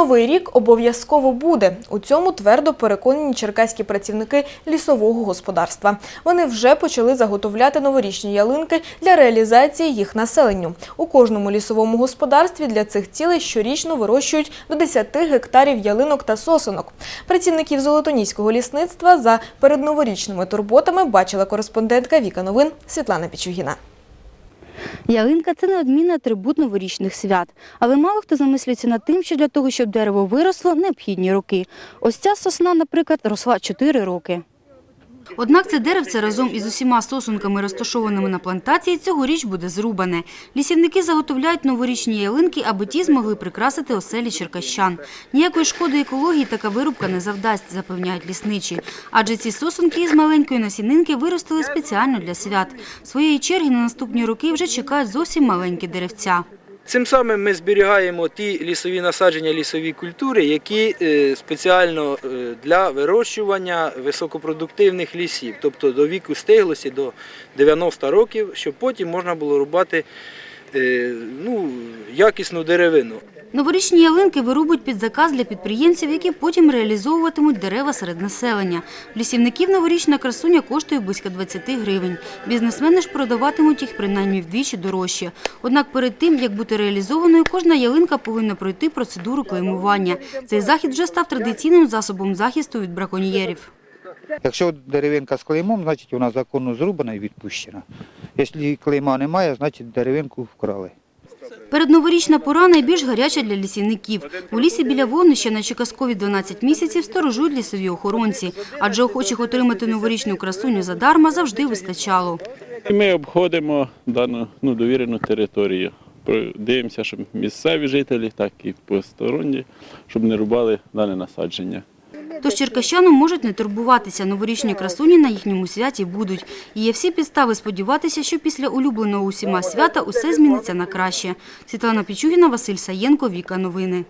Новий рік обов'язково буде. У цьому твердо переконані черкаські працівники лісового господарства. Вони вже почали заготовляти новорічні ялинки для реалізації їх населенню. У кожному лісовому господарстві для цих цілей щорічно вирощують до 10 гектарів ялинок та сосонок. Працівників Золотоніського лісництва за передноворічними турботами бачила кореспондентка Віка Новин Світлана Пічугіна. Ялинка це неодмінний атрибут новорічних свят. Але мало хто замислюється над тим, що для того, щоб дерево виросло, необхідні роки. Ось ця сосна, наприклад, росла 4 роки. Однак це деревце разом із усіма сосунками, розташованими на плантації, цьогоріч буде зрубане. Лісівники заготовляють новорічні ялинки, аби ті змогли прикрасити оселі черкащан. Ніякої шкоди екології така вирубка не завдасть, запевняють лісничі. Адже ці сосунки із маленької насінинки виростили спеціально для свят. Своєї черги на наступні роки вже чекають зовсім маленькі деревця. Цим самим ми зберігаємо ті лісові насадження, лісові культури, які е, спеціально е, для вирощування високопродуктивних лісів, тобто до віку стиглості до 90 років, щоб потім можна було рубати е, ну, якісну деревину. Новорічні ялинки вирубують під заказ для підприємців, які потім реалізовуватимуть дерева серед населення. В лісівників новорічна красуня коштує близько 20 гривень. Бізнесмени ж продаватимуть їх принаймні вдвічі дорожче. Однак перед тим, як бути реалізованою, кожна ялинка повинна пройти процедуру клеймування. Цей захід вже став традиційним засобом захисту від браконьєрів. Якщо деревинка з клеймом, значить вона законно зрубана і відпущена. Якщо клейма немає, значить деревинку вкрали. Передноворічна пора найбільш гаряча для лісівників. У лісі біля вогнища на Чекаскові 12 місяців сторожують лісові охоронці, адже охочих отримати новорічну красуню задарма завжди вистачало. Ми обходимо дану ну, довірену територію. Дивимося, щоб місцеві жителі, так і посторонні, щоб не рубали дане насадження. Тож черкащанам можуть не турбуватися, новорічні красуні на їхньому святі будуть. І є всі підстави сподіватися, що після улюбленого усіма свята усе зміниться на краще. Світлана Пічугіна, Василь Саєнко, Віка Новини.